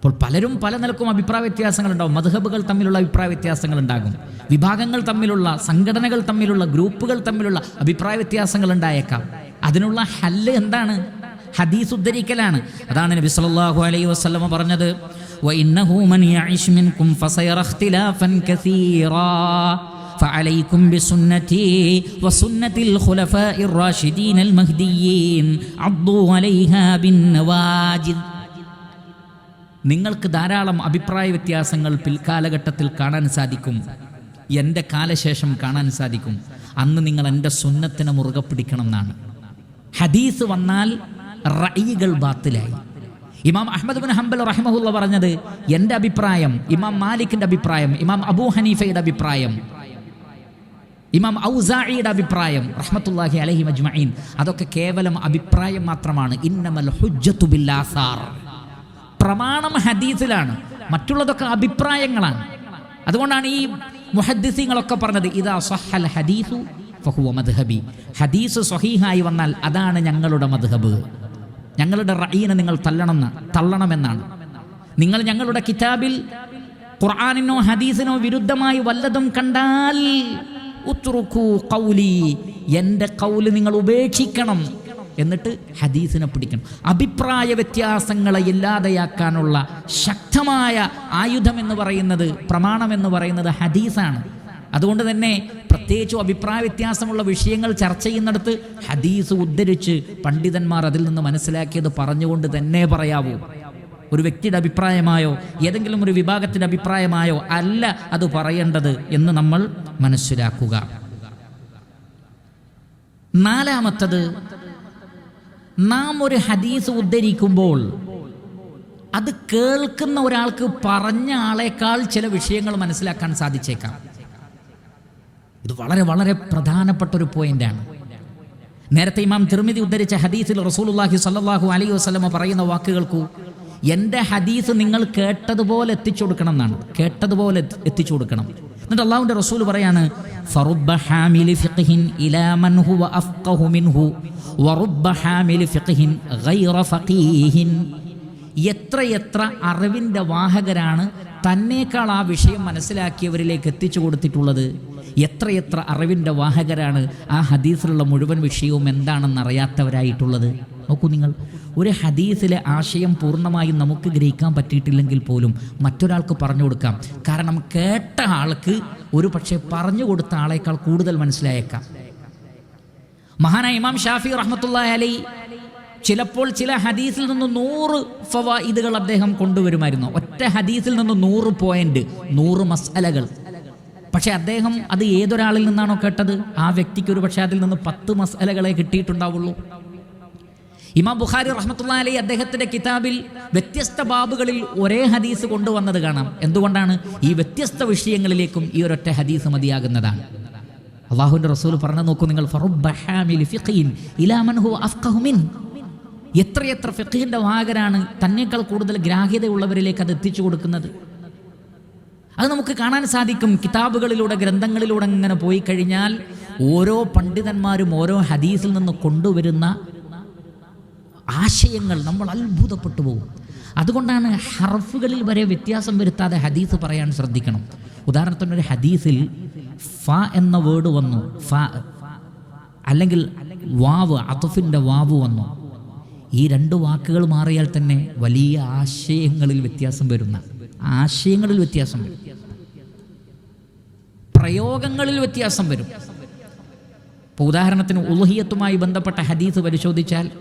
അപ്പോൾ പലരും പല നിലക്കും അഭിപ്രായ വ്യത്യാസങ്ങളുണ്ടാവും മധുഹബുകൾ തമ്മിലുള്ള അഭിപ്രായ വ്യത്യാസങ്ങൾ ഉണ്ടാകും വിഭാഗങ്ങൾ തമ്മിലുള്ള സംഘടനകൾ തമ്മിലുള്ള ഗ്രൂപ്പുകൾ തമ്മിലുള്ള അഭിപ്രായ വ്യത്യാസങ്ങൾ ഉണ്ടായേക്കാം അതിനുള്ള ഹല്ല് എന്താണ് ഹദീസ് ഉദ്ധരിക്കലാണ് അതാണ് നബി സല്ലല്ലാഹു അലൈഹി വസല്ലമ പറഞ്ഞത് وإنه من يعش منكم فسيرى اختلافا كثيرا فعليكم بسنتي وسنة الخلفاء الراشدين المهديين عضوا عليها بالنواجذ നിങ്ങൾക്ക് ധാരാളം അഭിപ്രായ വ്യത്യാസങ്ങൾ പിൽക്കാലഘട്ടത്തിൽ കാണാൻ സാധിക്കും. എന്റെ കാലശേഷം കാണാൻ സാധിക്കും. അന്ന് നിങ്ങൾ എന്റെ സുന്നത്തിനെ മുറുകെ പിടിക്കണം എന്നാണ് ഹദീസ് വന്നാൽ റൈകൾ ബാത്തിലായി. ഇമാം അഹമ്മദ് ബിൻ ഹംബൽ റഹിമഹുല്ല പറഞ്ഞത് എന്റെ അഭിപ്രായം ഇമാം മാലിക്കിന്റെ അഭിപ്രായം ഇമാം അബൂ ഹനീഫയുടെ അഭിപ്രായം ഇമാം ഔസായിയുടെ അഭിപ്രായം റഹ്മത്തുല്ലാഹി അലഹി മജ്മഈൻ അതൊക്കെ കേവലം അഭിപ്രായം മാത്രമാണ്. ഇന്നമൽ ഹുജ്ജത്തു ബില്ലാസാർ പ്രമാണം ഹദീസിലാണ്. മറ്റുള്ളതൊക്കെ അഭിപ്രായങ്ങളാണ്. അതുകൊണ്ടാണ് ഈ മുഹദ്ദിസീങ്ങളൊക്കെ പറഞ്ഞത് ഇതാ സഹൽ ഹദീസു ഫഹുവ മദ്ഹബി. ഹദീസ് സ്വഹീഹായി വന്നാൽ അതാണ് ഞങ്ങളുടെ മദ്ഹബ്. ഞങ്ങളുടെ റയീനെ നിങ്ങൾ തള്ളണം തള്ളണമെന്നാണ്. നിങ്ങൾ ഞങ്ങളുടെ കിതാബിൽ ഖുർആാനിനോ ഹദീസിനോ വിരുദ്ധമായി വല്ലതും കണ്ടാൽ ഉത്രുക്കു കൗലി എന്റെ കൗൽ നിങ്ങൾ ഉപേക്ഷിക്കണം. എന്നിട്ട് ഹദീസിനെ പിടിക്കണം. അഭിപ്രായ വ്യത്യാസങ്ങളെ ഇല്ലാതെയാക്കാനുള്ള ശക്തമായ ആയുധം എന്ന് പറയുന്നത് പ്രമാണം എന്ന് പറയുന്നത് ഹദീസാണ്. അതുകൊണ്ട് തന്നെ പ്രത്യേകിച്ചും അഭിപ്രായ വ്യത്യാസമുള്ള വിഷയങ്ങൾ ചർച്ച ചെയ്യുന്നിടത്ത് ഹദീസ് ഉദ്ധരിച്ച് പണ്ഡിതന്മാർ അതിൽ നിന്ന് മനസ്സിലാക്കിയത് പറഞ്ഞുകൊണ്ട് തന്നെ പറയാവൂ. ഒരു വ്യക്തിയുടെ അഭിപ്രായമായോ ഏതെങ്കിലും ഒരു വിഭാഗത്തിന്റെ അഭിപ്രായമായോ അല്ല അത് പറയേണ്ടത് എന്ന് നമ്മൾ മനസ്സിലാക്കുക. നാലാമത്തത് നാം ഒരു ഹദീസ് ഉദ്ധരിക്കുമ്പോൾ അത് കേൾക്കുന്ന ഒരാൾക്ക് പറഞ്ഞ ആളേക്കാൾ ചില വിഷയങ്ങൾ മനസ്സിലാക്കാൻ സാധിച്ചേക്കാം. ഇത് വളരെ വളരെ പ്രധാനപ്പെട്ട ഒരു പോയിന്റാണ്. നേരത്തെ ഇമാം തിർമിതി ഉദ്ധരിച്ച ഹദീസിൽ റസൂലുള്ളാഹി സല്ലാഹു അലൈഹി വസ്ലമ പറയുന്ന വാക്കുകൾക്കു എന്റെ ഹദീസ് നിങ്ങൾ കേട്ടതുപോലെ എത്തിച്ചു കൊടുക്കണം എന്നാണ്. കേട്ടതുപോലെ എത്തിച്ചു കൊടുക്കണം. എന്നിട്ട് അള്ളാഹുവിന്റെ റസൂൽ പറയാണ് ഫറുബ്ബ فقه ഫിഖ്ഹിൻ ഇലാ മൻ ഹുവ അഫ്ഖഹു മിൻഹു വറുബ്ബ ഹാമിലി ഫിഖ്ഹിൻ ഗൈറ ഫഖീഹിൻ എത്രയെത്ര അറിവിന്റെ വാഹകരാണ് തന്നേക്കാൾ ആ വിഷയം മനസ്സിലാക്കിയവരിലേക്ക് എത്തിച്ചു കൊടുത്തിട്ടുള്ളത്? എത്രയെത്ര അറിവിന്റെ വാഹകരാണ് ആ ഹദീസിലുള്ള മുഴുവൻ വിഷയവും എന്താണെന്ന് അറിയാത്തവരായിട്ടുള്ളത് നോക്കൂ നിങ്ങൾ. ഒരു ഹദീസിലെ ആശയം പൂർണമായും നമുക്ക് ഗ്രഹിക്കാൻ പറ്റിയിട്ടില്ലെങ്കിൽ പോലും മറ്റൊരാൾക്ക് പറഞ്ഞു കൊടുക്കാം. കാരണം കേട്ട ആൾക്ക് ഒരു പക്ഷേ പറഞ്ഞു കൊടുത്ത ആളേക്കാൾ കൂടുതൽ മനസ്സിലായേക്കാം. മഹാനായ ഇമാം ഷാഫി റഹ്മത്തുള്ള അലൈ ചിലപ്പോൾ ചില ഹദീസിൽ നിന്ന് നൂറ് ഫവായിദുകൾ അദ്ദേഹം കൊണ്ടുവരുമായിരുന്നു. ഒറ്റ ഹദീസിൽ നിന്ന് നൂറ് പോയിന്റ് നൂറ് മസാലകൾ പക്ഷെ അദ്ദേഹം അത് ഏതൊരാളിൽ നിന്നാണോ കേട്ടത്? ആ വ്യക്തിക്ക് ഒരു പക്ഷേ അതിൽ നിന്ന് പത്ത് മസാലകളെ കിട്ടിയിട്ടുണ്ടാവുള്ളൂ. ഇമാം ബുഖാരി റഹ്മത്തുള്ള അലൈ അദ്ദേഹത്തിന്റെ കിതാബിൽ വ്യത്യസ്ത ബാബുകളിൽ ഒരേ ഹദീസ് കൊണ്ടുവന്നത് കാണാം. എന്തുകൊണ്ടാണ്? ഈ വ്യത്യസ്ത വിഷയങ്ങളിലേക്കും ഈ ഒരൊറ്റ ഹദീസ് മതിയാകുന്നതാണ്. അള്ളാഹുവിന്റെ റസൂൽ പറഞ്ഞു നോക്കൂ നിങ്ങൾ. എത്രയെത്ര ഫിഖിന്റെ വാഹകരാണ് തന്നേക്കാൾ കൂടുതൽ ഗ്രാഹ്യതയുള്ളവരിലേക്ക് അത് എത്തിച്ചു കൊടുക്കുന്നത്? അത് നമുക്ക് കാണാൻ സാധിക്കും. കിതാബുകളിലൂടെ ഗ്രന്ഥങ്ങളിലൂടെ ഇങ്ങനെ പോയി കഴിഞ്ഞാൽ ഓരോ പണ്ഡിതന്മാരും ഓരോ ഹദീസിൽ നിന്ന് കൊണ്ടുവരുന്ന ആശയങ്ങൾ നമ്മൾ അത്ഭുതപ്പെട്ടു പോകും. അതുകൊണ്ടാണ് ഹർഫുകളിൽ വരെ വ്യത്യാസം വരുത്താതെ ഹദീസ് പറയാൻ ശ്രദ്ധിക്കണം. ഉദാഹരണത്തിന് ഒരു ഹദീസിൽ ഫ എന്ന വേർഡ് വന്നു. ഫ അല്ലെങ്കിൽ വാവ് അതുഫിന്റെ വാവ് വന്നു. ഈ രണ്ട് വാക്കുകൾ മാറിയാൽ തന്നെ വലിയ ആശയങ്ങളിൽ വ്യത്യാസം വരുന്ന ആശയങ്ങളിൽ വ്യത്യാസം വരും. പ്രയോഗങ്ങളിൽ വ്യത്യാസം വരും. ഇപ്പോൾ ഉദാഹരണത്തിന് ഉലഹിയത്തുമായി ബന്ധപ്പെട്ട ഹദീസ് പരിശോധിച്ചാൽ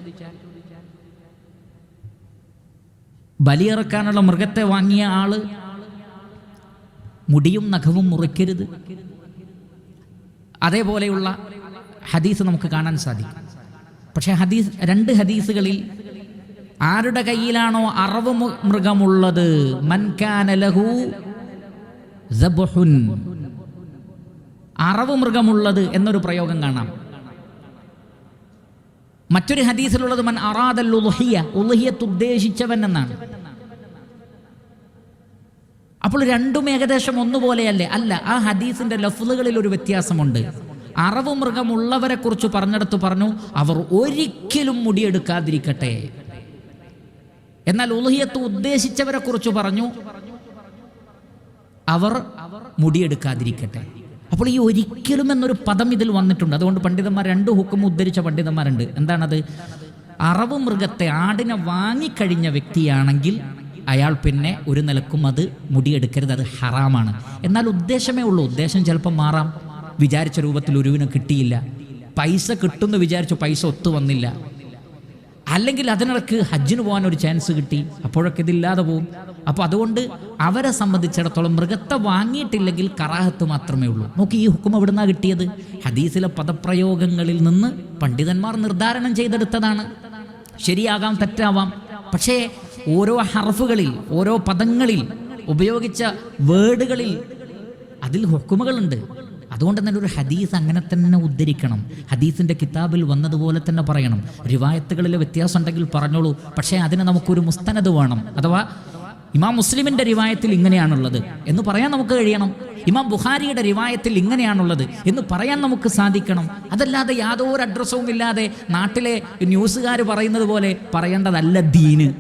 ബലിയിറക്കാനുള്ള മൃഗത്തെ വാങ്ങിയ ആൾ മുടിയും നഖവും മുറിക്കരുത്. അതേപോലെയുള്ള ഹദീസ് നമുക്ക് കാണാൻ സാധിക്കും. പക്ഷേ ഹദീസ് രണ്ട് ഹദീസുകളിൽ ആരുടെ കയ്യിലാണോ അറവ് മൃഗമുള്ളത്. അറവ് മൃഗമുള്ളത് എന്നൊരു പ്രയോഗം കാണാം. മറ്റൊരു ഹദീസിലുള്ളത് മൻ അറാദൽ ഉദ്ദേശിച്ചവൻ എന്നാണ്. അപ്പോൾ രണ്ടും ഏകദേശം ഒന്നുപോലെയല്ലേ? അല്ല ആ ഹദീസിന്റെ ലഫ്ലുകളിൽ ഒരു വ്യത്യാസമുണ്ട്. അറവ് മൃഗമുള്ളവരെ കുറിച്ച് പറഞ്ഞെടുത്ത് പറഞ്ഞു അവർ ഒരിക്കലും മുടിയെടുക്കാതിരിക്കട്ടെ എന്നാൽ ഉലഹിയത്ത് ഉദ്ദേശിച്ചവരെ കുറിച്ച് പറഞ്ഞു അവർ മുടിയെടുക്കാതിരിക്കട്ടെ അപ്പോൾ ഈ ഒരിക്കലും എന്നൊരു പദം ഇതിൽ വന്നിട്ടുണ്ട്. അതുകൊണ്ട് പണ്ഡിതന്മാർ രണ്ട് ഹുക്കും ഉദ്ധരിച്ച പണ്ഡിതന്മാരുണ്ട്. എന്താണത്? അറവ് മൃഗത്തെ ആടിനെ വാങ്ങിക്കഴിഞ്ഞ വ്യക്തിയാണെങ്കിൽ അയാൾ പിന്നെ ഒരു നിലക്കും അത് മുടിയെടുക്കരുത് അത് ഹറാമാണ്. എന്നാൽ ഉദ്ദേശമേ ഉള്ളൂ. ഉദ്ദേശം ചിലപ്പോൾ മാറാം. വിചാരിച്ച രൂപത്തിൽ ഒരുവിനെ കിട്ടിയില്ല. പൈസ കിട്ടുമെന്ന് വിചാരിച്ചു പൈസ ഒത്തു വന്നില്ല. അല്ലെങ്കിൽ അതിനിടക്ക് ഹജ്ജിന് പോകാൻ ഒരു ചാൻസ് കിട്ടി. അപ്പോഴൊക്കെ ഇതില്ലാതെ പോകും അപ്പോൾ അതുകൊണ്ട് അവരെ സംബന്ധിച്ചിടത്തോളം മൃഗത്തെ വാങ്ങിയിട്ടില്ലെങ്കിൽ കറാഹത്ത് മാത്രമേ ഉള്ളൂ. നോക്കി ഈ ഹുക്കും എവിടുന്നാ കിട്ടിയത്? ഹദീസിലെ പദപ്രയോഗങ്ങളിൽ നിന്ന് പണ്ഡിതന്മാർ നിർദ്ധാരണം ചെയ്തെടുത്തതാണ്. ശരിയാകാം തെറ്റാവാം. പക്ഷേ ഓരോ ഹർഫുകളിൽ ഓരോ പദങ്ങളിൽ ഉപയോഗിച്ച വേർഡുകളിൽ അതിൽ ഹുക്കുമകളുണ്ട്. അതുകൊണ്ട് തന്നെ ഒരു ഹദീസ് അങ്ങനെ തന്നെ ഉദ്ധരിക്കണം. ഹദീസിന്റെ കിതാബിൽ വന്നതുപോലെ തന്നെ പറയണം. റിവായത്തുകളിൽ വ്യത്യാസം ഉണ്ടെങ്കിൽ പറഞ്ഞോളൂ. പക്ഷേ അതിന് നമുക്കൊരു മുസ്തനത് വേണം. അഥവാ ഇമാം മുസ്ലിമിന്റെ റിവായത്തിൽ ഇങ്ങനെയാണുള്ളത്. എന്ന് പറയാൻ നമുക്ക് കഴിയണം. ഇമാം ബുഹാരിയുടെ റിവായത്തിൽ ഇങ്ങനെയാണുള്ളത്. എന്ന് പറയാൻ നമുക്ക് സാധിക്കണം. അതല്ലാതെ യാതൊരു അഡ്രസ്സും ഇല്ലാതെ നാട്ടിലെ ന്യൂസുകാർ പറയുന്നത് പോലെ പറയേണ്ടതല്ല ദീന്.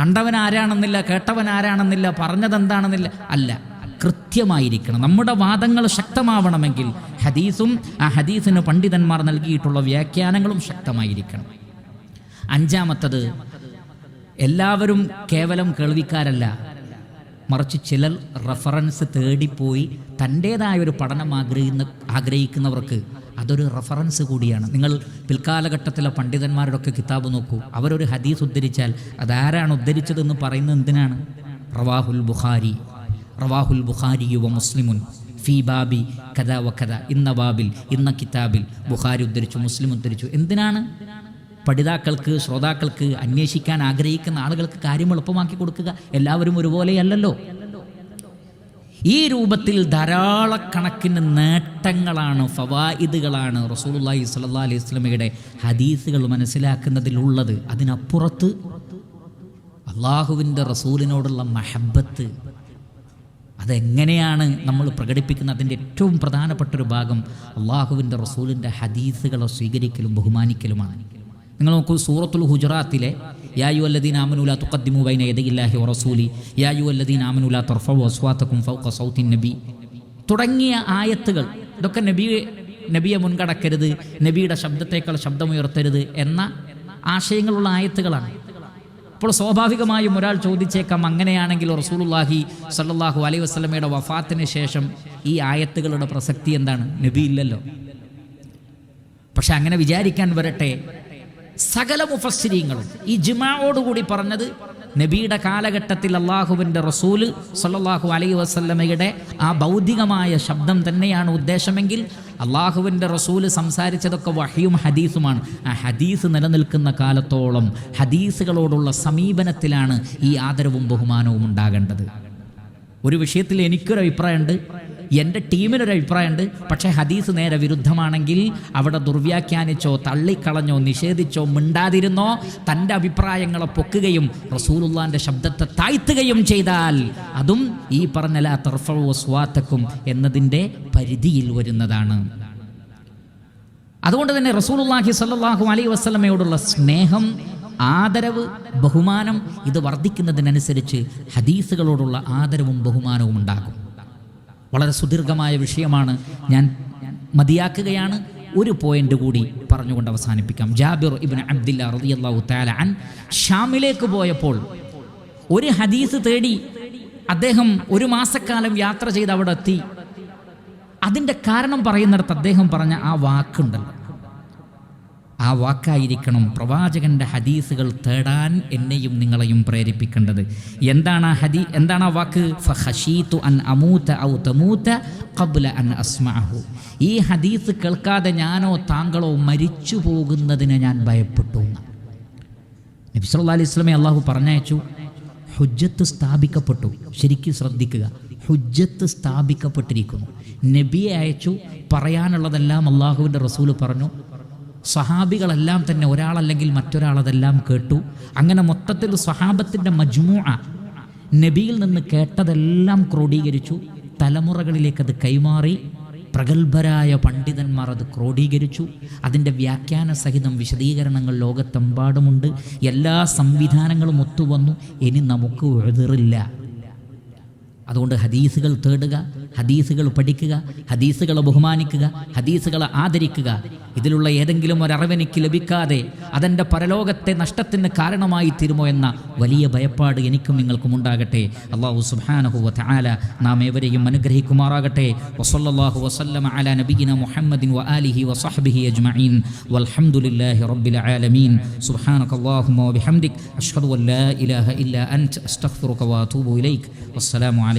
കണ്ടവൻ ആരാണെന്നില്ല കേട്ടവൻ ആരാണെന്നില്ല പറഞ്ഞതെന്താണെന്നില്ല അല്ല. കൃത്യമായിരിക്കണം. നമ്മുടെ വാദങ്ങൾ ശക്തമാവണമെങ്കിൽ ഹദീസും ആ ഹദീസിന് പണ്ഡിതന്മാർ നൽകിയിട്ടുള്ള വ്യാഖ്യാനങ്ങളും ശക്തമായിരിക്കണം. അഞ്ചാമത്തത് എല്ലാവരും കേവലം കേൾവിക്കാരല്ല. മറിച്ച് ചിലർ റഫറൻസ് തേടിപ്പോയി തന്റേതായ ഒരു പഠനം ആഗ്രഹിക്കുന്ന ആഗ്രഹിക്കുന്നവർക്ക് അതൊരു റഫറൻസ് കൂടിയാണ്. നിങ്ങൾ പിൽക്കാലഘട്ടത്തിലെ പണ്ഡിതന്മാരുടെ ഒക്കെ കിതാബ് നോക്കൂ. അവരൊരു ഹദീസ് ഉദ്ധരിച്ചാൽ അതാരാണ് ഉദ്ധരിച്ചതെന്ന് പറയുന്നത് എന്തിനാണ്? റവാഹുൽ ബുഖാരി. റവാഹുൽ ബുഖാരി യുവ മുസ്ലിമുൻ. ഫീ ബാബി കഥ വ കഥ ഇന്ന ബാബിൽ ഇന്ന കിതാബിൽ. ബുഖാരി ഉദ്ധരിച്ചു മുസ്ലിം ഉദ്ധരിച്ചു. എന്തിനാണ്? പഠിതാക്കൾക്ക് ശ്രോതാക്കൾക്ക് അന്വേഷിക്കാൻ ആഗ്രഹിക്കുന്ന ആളുകൾക്ക് കാര്യം എളുപ്പമാക്കി കൊടുക്കുക. എല്ലാവരും ഒരുപോലെയല്ലല്ലോ. ഈ രൂപത്തിൽ ധാരാളക്കണക്കിന് നേട്ടങ്ങളാണ് ഫവായിദുകളാണ് റസൂലുള്ളാഹി സ്വല്ലല്ലാഹി അലൈഹി വസല്ലമയുടെ ഹദീസുകൾ മനസ്സിലാക്കുന്നതിലുള്ളത്. അതിനപ്പുറത്ത് അള്ളാഹുവിന്റെ റസൂലിനോടുള്ള മഹബത്ത് അതെങ്ങനെയാണ് നമ്മൾ പ്രകടിപ്പിക്കുന്നത് അതിന്റെ ഏറ്റവും പ്രധാനപ്പെട്ട ഒരു ഭാഗം അള്ളാഹുവിന്റെ റസൂലിന്റെ ഹദീസുകളെ സ്വീകരിക്കലും ബഹുമാനിക്കലുമാണ്. നിങ്ങൾ നോക്കൂ സൂറത്തുൽ ഹുജറാത്തിലെ യായു അല്ലദീൻ ആമനുല തുഖദ്ദിമു ബൈന യദയില്ലാഹി റസൂലി യായു അല്ലദീൻ ആമനുല തർഫു അസ്വാത്തക്കും ഫൗക്ക സൗത്തിൻ നബി. തുടങ്ങിയ ആയത്തുകൾ ഇതൊക്കെ നബിയെ നബിയെ മുൻകടക്കരുത് നബിയുടെ ശബ്ദത്തേക്കാൾ ശബ്ദമുയർത്തരുത് എന്ന ആശയങ്ങളുള്ള ആയത്തുകളാണ്. അപ്പോൾ സ്വാഭാവികമായും ഒരാൾ ചോദിച്ചേക്കാം അങ്ങനെയാണെങ്കിൽ റസൂലുള്ളാഹി സല്ലല്ലാഹു അലൈഹി വസല്ലമയുടെ വഫാത്തിന് ശേഷം ഈ ആയത്തുകളുടെ പ്രസക്തി എന്താണ്? നബി ഇല്ലല്ലോ. പക്ഷെ അങ്ങനെ വിചാരിക്കാൻ വരട്ടെ സകല മുഫസ്സിരീങ്ങളും ഈ ജിമാവോടുകൂടി പറഞ്ഞത് നബിയുടെ കാലഘട്ടത്തിൽ അള്ളാഹുവിന്റെ റസൂൽ സല്ലാഹു അലൈ വസല്ലമയുടെ ആ ഭൗതികമായ ശബ്ദം തന്നെയാണ് ഉദ്ദേശമെങ്കിൽ അള്ളാഹുവിന്റെ റസൂൽ സംസാരിച്ചതൊക്കെ വഹിയും ഹദീസുമാണ്. ആ ഹദീസ് നിലനിൽക്കുന്ന കാലത്തോളം ഹദീസുകളോടുള്ള സമീപനത്തിലാണ് ഈ ആദരവും ബഹുമാനവും ഉണ്ടാകേണ്ടത്. ഒരു വിഷയത്തിൽ എനിക്കൊരു അഭിപ്രായമുണ്ട് എന്റെ ടീമിനൊരു അഭിപ്രായമുണ്ട്. പക്ഷേ ഹദീസ് നേരെ വിരുദ്ധമാണെങ്കിൽ അവിടെ ദുർവ്യാഖ്യാനിച്ചോ തള്ളിക്കളഞ്ഞോ നിഷേധിച്ചോ മിണ്ടാതിരുന്നോ തന്റെ അഭിപ്രായങ്ങളെ പൊക്കുകയും റസൂലുള്ളാന്റെ ശബ്ദത്തെ താഴ്ത്തുകയും ചെയ്താൽ അതും ഈ പറഞ്ഞ ലാ തർഫഉ സ്വാത്തക്കും എന്നതിന്റെ പരിധിയിൽ വരുന്നതാണ്. അതുകൊണ്ട് തന്നെ റസൂലുള്ളാഹി സ്വല്ലല്ലാഹു അലൈഹി വസല്ലമയോടുള്ള സ്നേഹം ആദരവ് ബഹുമാനം ഇത് വർദ്ധിക്കുന്നതിനനുസരിച്ച് ഹദീസുകളോടുള്ള ആദരവും ബഹുമാനവും ഉണ്ടാകും. വളരെ സുദീർഘമായ വിഷയമാണ്. ഞാൻ മതിയാക്കുകയാണ്. ഒരു പോയിന്റ് കൂടി പറഞ്ഞുകൊണ്ട് അവസാനിപ്പിക്കാം. ജാബിർ ഇബിൻ അബ്ദില്ല റളിയല്ലാഹു തആല അൻ ഷാമിലേക്ക് പോയപ്പോൾ ഒരു ഹദീസ് തേടി അദ്ദേഹം ഒരു മാസക്കാലം യാത്ര ചെയ്ത് അവിടെ എത്തി. അതിന്റെ കാരണം പറയുന്നിടത്ത് അദ്ദേഹം പറഞ്ഞ ആ വാക്കുണ്ടല്ലോ. ആ വാക്കായിരിക്കണം പ്രവാചകന്റെ ഹദീസുകൾ തേടാൻ എന്നെയും നിങ്ങളെയും പ്രേരിപ്പിക്കേണ്ടത്. എന്താണ് ആ ഹദീ എന്താണ് ആ വാക്ക്? ഫഹഷീതു അൻ അമൂത്ത ഔ തമൂത്ത കബുല അൻ അസ്മാഹു ഈ ഹദീസ് കേൾക്കാതെ ഞാനോ താങ്കളോ മരിച്ചു പോകുന്നതിന് ഞാൻ ഭയപ്പെട്ടു നബിസ്വല്ലാ അലൈഹി സ്വലമെ അള്ളാഹു പറഞ്ഞയച്ചു ഹുജ്ജത്ത് സ്ഥാപിക്കപ്പെട്ടു. ശരിക്കും ശ്രദ്ധിക്കുക ഹുജ്ജത്ത് സ്ഥാപിക്കപ്പെട്ടിരിക്കുന്നു. നബിയെ അയച്ചു പറയാനുള്ളതെല്ലാം അള്ളാഹുവിന്റെ റസൂൽ പറഞ്ഞു സഹാബികളെല്ലാം തന്നെ ഒരാളല്ലെങ്കിൽ മറ്റൊരാൾ അതെല്ലാം കേട്ടു. അങ്ങനെ മൊത്തത്തിൽ സ്വഹാബത്തിന്റെ മജ്മൂ നബിയിൽ നിന്ന് കേട്ടതെല്ലാം ക്രോഡീകരിച്ചു. തലമുറകളിലേക്ക് അത് കൈമാറി. പ്രഗത്ഭരായ പണ്ഡിതന്മാർ അത് ക്രോഡീകരിച്ചു. അതിന്റെ വ്യാഖ്യാന സഹിതം വിശദീകരണങ്ങൾ ലോകത്തെമ്പാടുമുണ്ട്. എല്ലാ സംവിധാനങ്ങളും ഒത്തുവന്നു. ഇനി നമുക്ക് എഴുതിറില്ല അതുകൊണ്ട് ഹദീസുകൾ തേടുക ഹദീസുകൾ പഠിക്കുക ഹദീസുകളെ ബഹുമാനിക്കുക ഹദീസുകളെ ആദരിക്കുക. ഇതിലുള്ള ഏതെങ്കിലും ഒരറിവെനിക്ക് ലഭിക്കാതെ അതെന്റെ പരലോകത്തെ നഷ്ടത്തിന് കാരണമായി തീരുമോ എന്ന വലിയ ഭയപ്പാട് എനിക്കും നിങ്ങൾക്കും ഉണ്ടാകട്ടെ. അള്ളാഹു സുബ്ഹാനഹു തആല നാം ഏവരെയും അനുഗ്രഹിക്കുമാറാകട്ടെ. വസല്ലല്ലാഹു വസല്ലമ അലാ നബീന മുഹമ്മദിൻ വ ആലിഹി വസഹ്ബിഹി അജ്മഈൻ. വൽഹംദുലില്ലാഹി റബ്ബിൽ ആലമീൻ. സുബ്ഹാനകല്ലാഹുമ്മ വബിഹംദിക് അഷ്ഹദു അൻ ഇലാഹ ഇല്ലാ അൻത. അസ്തഗ്ഫിറുക വഅതൂബു ഇലൈക്. വസ്സലാമു അലൈക്കും